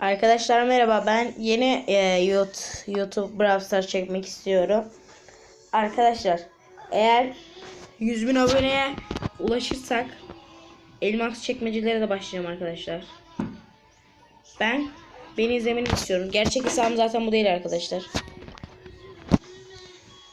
Arkadaşlar merhaba. Ben yeni e, YouTube, Brawl Stars çekmek istiyorum. Arkadaşlar eğer 100 bin aboneye ulaşırsak elmas çekmecelere de başlayacağım arkadaşlar. Ben beni izlemeni istiyorum. Gerçek hesabım zaten bu değil arkadaşlar.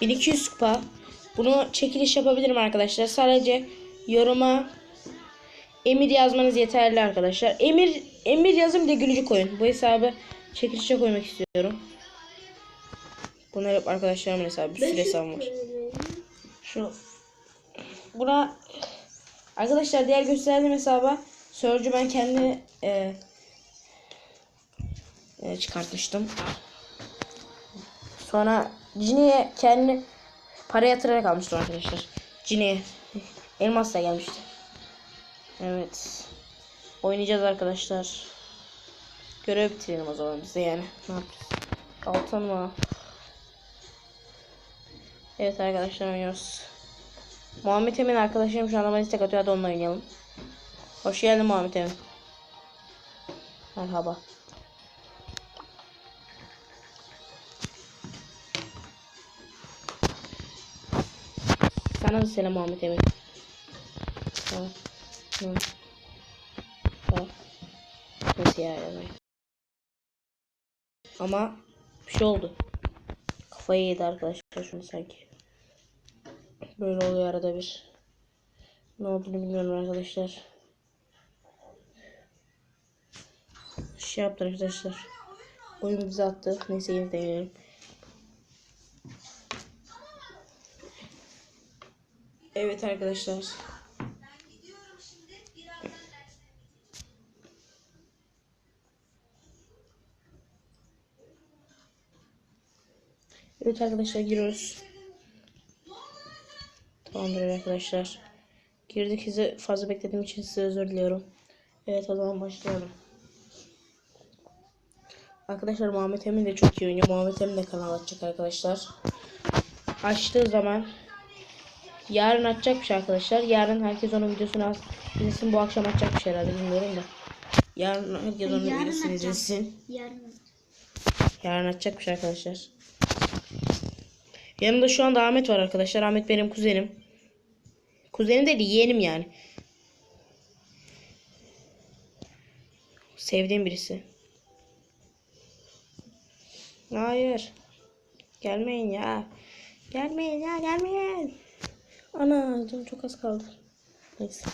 1200 kupa. Bunu çekiliş yapabilirim arkadaşlar. Sadece yoruma Emir yazmanız yeterli arkadaşlar. Emir Emir yazın bir de gülücü koyun. Bu hesabı çekilişe koymak istiyorum. Bunlar hep arkadaşlarımın hesabı. Bir sürü hesabım var. Şu buna arkadaşlar diğer gösterdiğim hesaba Sörcü ben kendi e, e, çıkartmıştım. Sonra Cini'ye kendi para yatırarak almıştım arkadaşlar. Cini'ye elmas da gelmişti. Evet. Oynayacağız arkadaşlar. Görev bitirelim o zaman bize yani. Ne yapacağız? Altın mı? Evet arkadaşlar oynuyoruz. Muhammed Emin arkadaşım şu anda bana istek atıyor. Hadi onunla oynayalım. Hoş geldin Muhammed Emin. Merhaba. Sana da selam Muhammed Emin. Tamam. Tamam. Nasıl ya yazayım? Ama bir şey oldu. Kafayı yedi arkadaşlar şunu sanki. Böyle oluyor arada bir. Ne olduğunu bilmiyorum arkadaşlar. Şey yaptı arkadaşlar. Oyun bize attı. Neyse yine deneyelim. Evet arkadaşlar. Evet arkadaşlar giriyoruz. Tamamdır arkadaşlar. Girdik sizi fazla beklediğim için size özür diliyorum. Evet o zaman başlayalım. Arkadaşlar Muhammed Emin de çok iyi oynuyor. Muhammed Emin de kanal açacak arkadaşlar. Açtığı zaman yarın açacakmış arkadaşlar. Yarın herkes onun videosunu az izlesin. Bu akşam açacakmış herhalde bilmiyorum da. Yarın herkes onun Yarın videosunu açacağım. izlesin. Yarın. Yarın açacakmış arkadaşlar. Yanımda şu anda Ahmet var arkadaşlar. Ahmet benim kuzenim. Kuzenim değil yeğenim yani. Sevdiğim birisi. Hayır. Gelmeyin ya. Gelmeyin ya gelmeyin. Ana canım çok az kaldı. Neyse.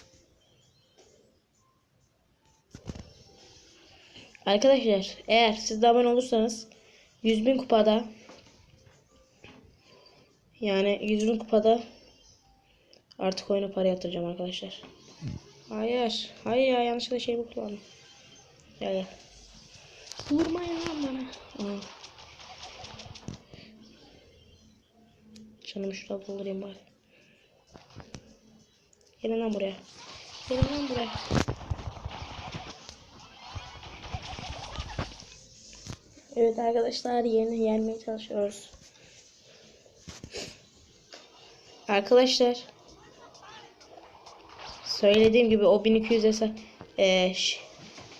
Arkadaşlar eğer siz de abone olursanız 100 bin kupada yani 100 bin kupada artık oyuna para yatıracağım arkadaşlar. Hayır. Hayır ya yanlışlıkla şey bu kullandım. Gel gel. Vurmayın lan bana. Aa. Canımı şurada doldurayım bari. Gelin lan buraya. Gelin lan buraya. Evet arkadaşlar yeni yenmeye çalışıyoruz. Arkadaşlar söylediğim gibi o 1200 hesap ş-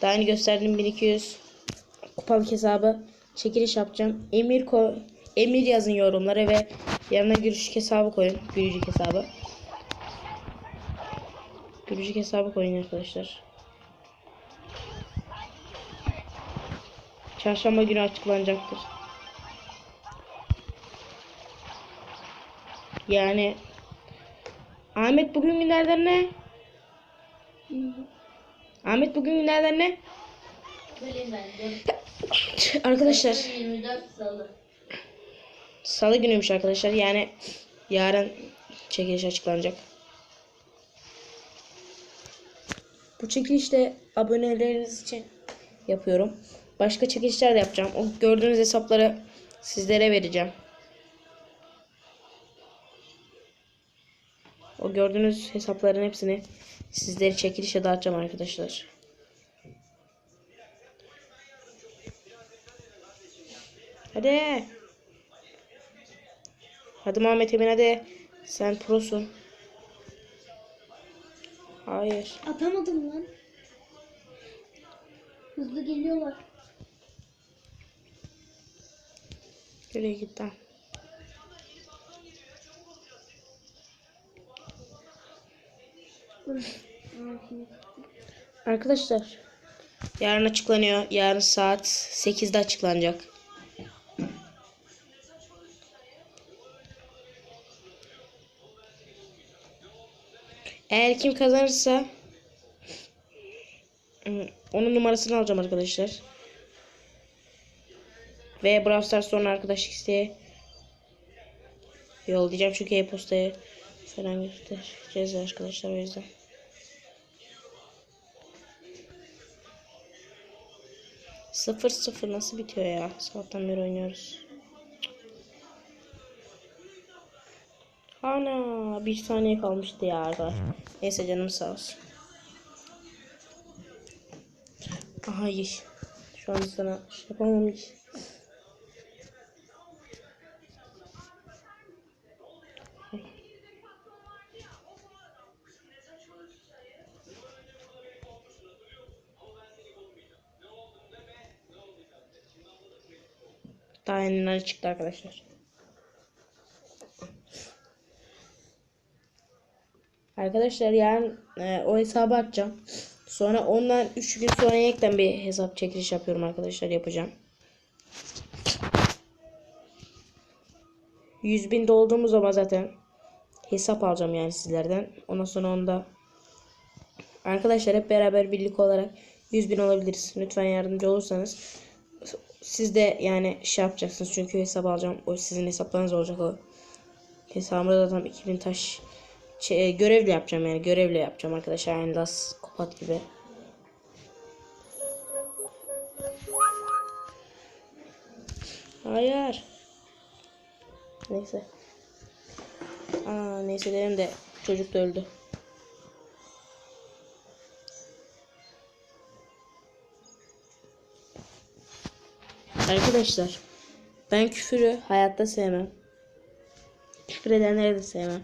daha önce gösterdiğim 1200 kupalık hesabı çekiliş yapacağım. Emir ko Emir yazın yorumlara ve yanına gülücük hesabı koyun. Gülücük hesabı. Gülücük hesabı koyun arkadaşlar. Çarşamba günü açıklanacaktır. Yani Ahmet bugün günlerden ne? Ahmet bugün günlerden ne? Arkadaşlar 24 salı. salı günüymüş arkadaşlar. Yani yarın çekiliş açıklanacak. Bu çekilişte aboneleriniz için yapıyorum. Başka çekilişler de yapacağım. O gördüğünüz hesapları sizlere vereceğim. O gördüğünüz hesapların hepsini sizleri çekilişe dağıtacağım arkadaşlar. Hadi. Hadi Muhammed Emin hadi. Sen prosun. Hayır. Atamadım lan. Hızlı geliyorlar. Nereye gitti? Arkadaşlar yarın açıklanıyor. Yarın saat 8'de açıklanacak. Eğer kim kazanırsa onun numarasını alacağım arkadaşlar. Ve Brawl Stars sonra arkadaşlık isteği yollayacağım çünkü e-postaya falan göstereceğiz arkadaşlar o yüzden. Sıfır sıfır nasıl bitiyor ya? Sabahtan beri oynuyoruz. Ana bir saniye kalmıştı ya arkadaşlar. Neyse canım sağ olsun. Aha iyi. Şu an sana şey yapamam hiç. Daha yenileri çıktı arkadaşlar. Arkadaşlar yarın e, o hesabı açacağım. Sonra ondan 3 gün sonra yeniden bir hesap çekiliş yapıyorum arkadaşlar yapacağım. 100 bin dolduğumuz zaman zaten hesap alacağım yani sizlerden. Ondan sonra onda arkadaşlar hep beraber birlik olarak 100 bin olabiliriz. Lütfen yardımcı olursanız siz de yani şey yapacaksınız çünkü hesap alacağım. O sizin hesaplarınız olacak o. Hesabımda da tam 2000 taş şey, görevle yapacağım yani görevle yapacağım arkadaşlar. Yani Las Kopat gibi. Hayır. Neyse. Aa neyse dedim de çocuk da öldü. Arkadaşlar ben küfürü hayatta sevmem. Küfür edenleri de sevmem.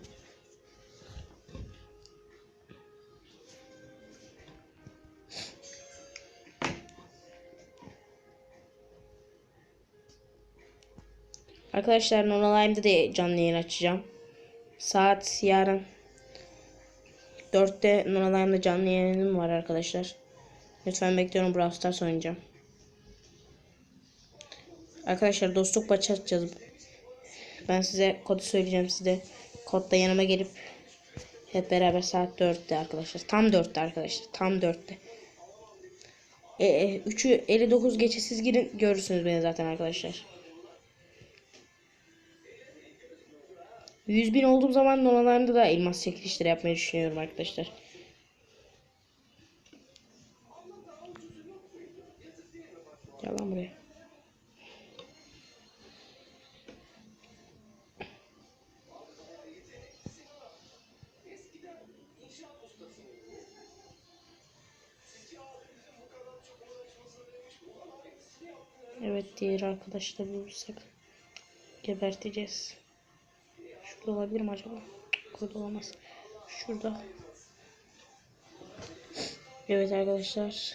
Arkadaşlar Nonolime'da da canlı yayın açacağım. Saat yarın 4'te Nonolime'da canlı yayınım var arkadaşlar. Lütfen bekliyorum Brawl Stars oynayacağım. Arkadaşlar dostluk maçı açacağız. Ben size kodu söyleyeceğim size. Kodda yanıma gelip hep beraber saat 4'te arkadaşlar. Tam 4'te arkadaşlar. Tam 4'te. E, e, 3'ü 59 geçe siz girin görürsünüz beni zaten arkadaşlar. 100 bin olduğum zaman dolarlarında da elmas çekilişleri yapmayı düşünüyorum arkadaşlar. Gel lan buraya. Evet diğer arkadaşlar bulursak geberteceğiz. Şurada olabilir mi acaba? Burada olamaz. Şurada. Evet arkadaşlar.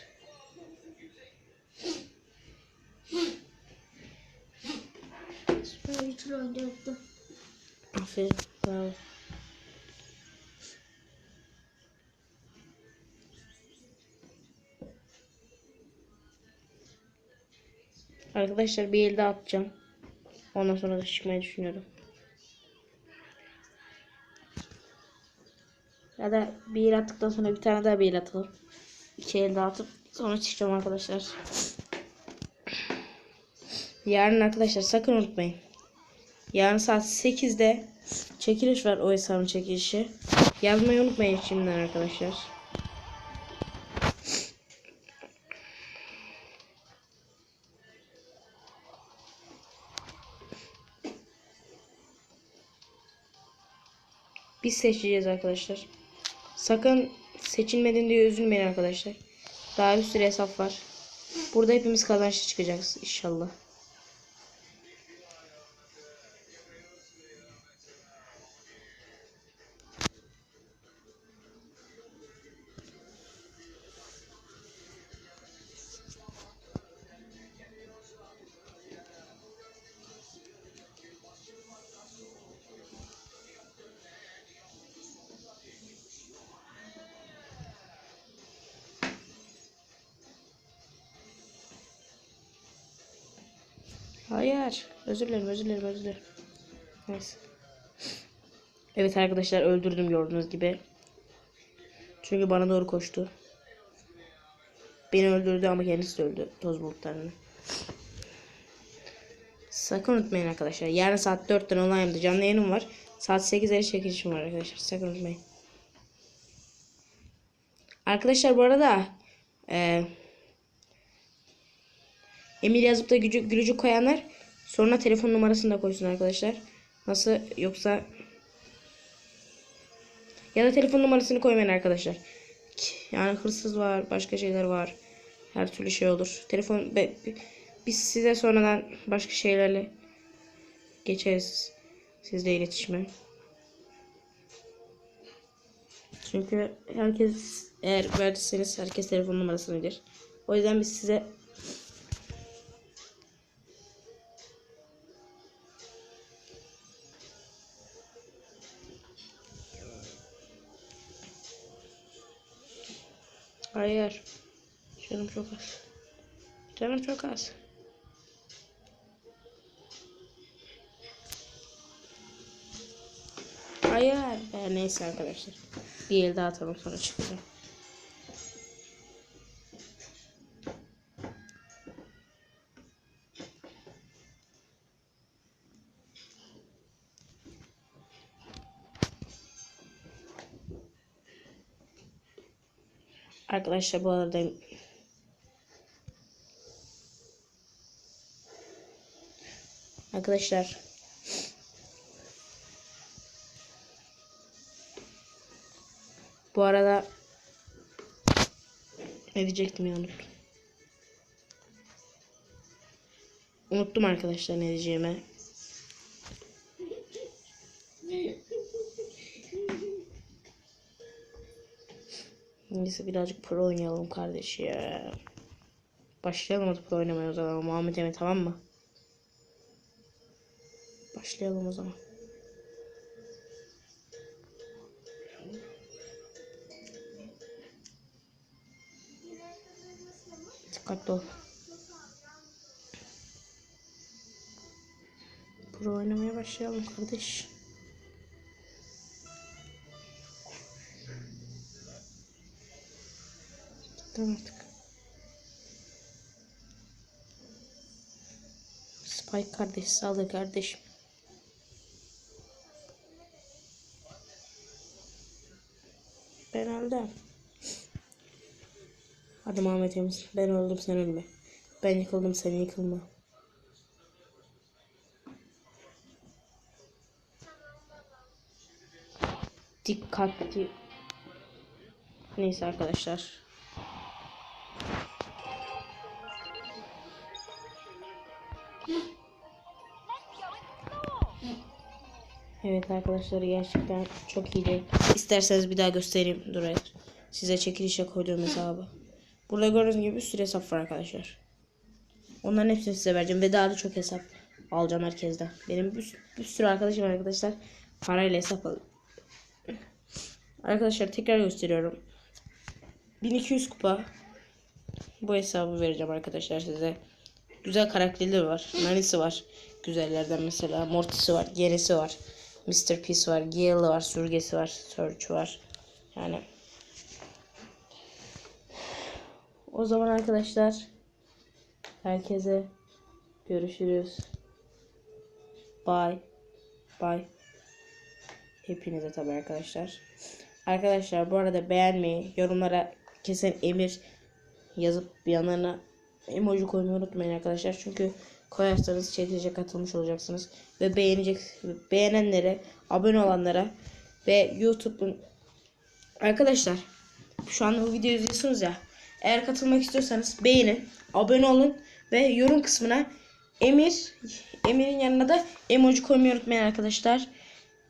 Aferin. Bravo. Arkadaşlar bir elde atacağım. Ondan sonra da çıkmayı düşünüyorum. Ya da bir el attıktan sonra bir tane daha bir el atalım. İki elde atıp sonra çıkacağım arkadaşlar. Yarın arkadaşlar sakın unutmayın. Yarın saat 8'de çekiliş var o hesabın çekilişi. Yazmayı unutmayın şimdiden arkadaşlar. Biz seçeceğiz arkadaşlar. Sakın seçilmedin diye üzülmeyin arkadaşlar. Daha bir sürü hesap var. Burada hepimiz kazançlı çıkacağız inşallah. Hayır. Özür dilerim, özür dilerim, özür dilerim. Neyse. Evet arkadaşlar öldürdüm gördüğünüz gibi. Çünkü bana doğru koştu. Beni öldürdü ama kendisi öldü toz bulutlarını. Sakın unutmayın arkadaşlar. Yarın saat 4'ten online'da canlı yayınım var. Saat 8'e çekilişim var arkadaşlar. Sakın unutmayın. Arkadaşlar bu arada e, Emir yazıp da gücü, gülücük koyanlar sonra telefon numarasını da koysun arkadaşlar. Nasıl yoksa ya da telefon numarasını koymayın arkadaşlar. Yani hırsız var, başka şeyler var. Her türlü şey olur. Telefon be- bi- biz size sonradan başka şeylerle geçeriz. Sizle iletişime. Çünkü herkes eğer verdiyseniz herkes telefon numarasını bilir. O yüzden biz size Hayır. Canım çok az. Canım çok az. Hayır. Neyse arkadaşlar. Bir el daha atalım sonra çıkacağım. Arkadaşlar bu arada Arkadaşlar Bu arada ne diyecektim ya unuttum. Unuttum arkadaşlar ne diyeceğimi. Neyse birazcık pro oynayalım kardeş ya. Başlayalım hadi pro oynamaya o zaman. Muhammed Emin tamam mı? Başlayalım o zaman. Dikkatli ol. Pro oynamaya başlayalım kardeş. Tamam artık. Spike kardeş saldır kardeşim. Ben öldüm. Hadi Muhammed Emin. Ben öldüm sen ölme. Ben yıkıldım sen yıkılma. Dikkatli. Neyse arkadaşlar. Evet arkadaşlar gerçekten çok iyiydi. İsterseniz bir daha göstereyim. Dur evet. Size çekilişe koyduğum hesabı. Burada gördüğünüz gibi bir sürü hesap var arkadaşlar. Onların hepsini size vereceğim ve daha da çok hesap alacağım herkesten. Benim bir, bir sürü arkadaşım arkadaşlar. Parayla hesap al. Arkadaşlar tekrar gösteriyorum. 1200 kupa bu hesabı vereceğim arkadaşlar size. Güzel karakterleri var. Nanisi var. Güzellerden mesela. Mortis'i var. Gerisi var. Mr. Peace var. Gale'ı var. Sürgesi var. Search var. Yani. O zaman arkadaşlar. Herkese görüşürüz. Bye. Bye. Hepinize tabii arkadaşlar. Arkadaşlar bu arada beğenmeyi, yorumlara kesin emir yazıp yanlarına emoji koymayı unutmayın arkadaşlar. Çünkü koyarsanız çekilişe katılmış olacaksınız. Ve beğenecek beğenenlere, abone olanlara ve YouTube'un arkadaşlar şu an bu videoyu izliyorsunuz ya. Eğer katılmak istiyorsanız beğenin, abone olun ve yorum kısmına Emir Emir'in yanına da emoji koymayı unutmayın arkadaşlar.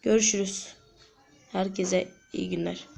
Görüşürüz. Herkese iyi günler.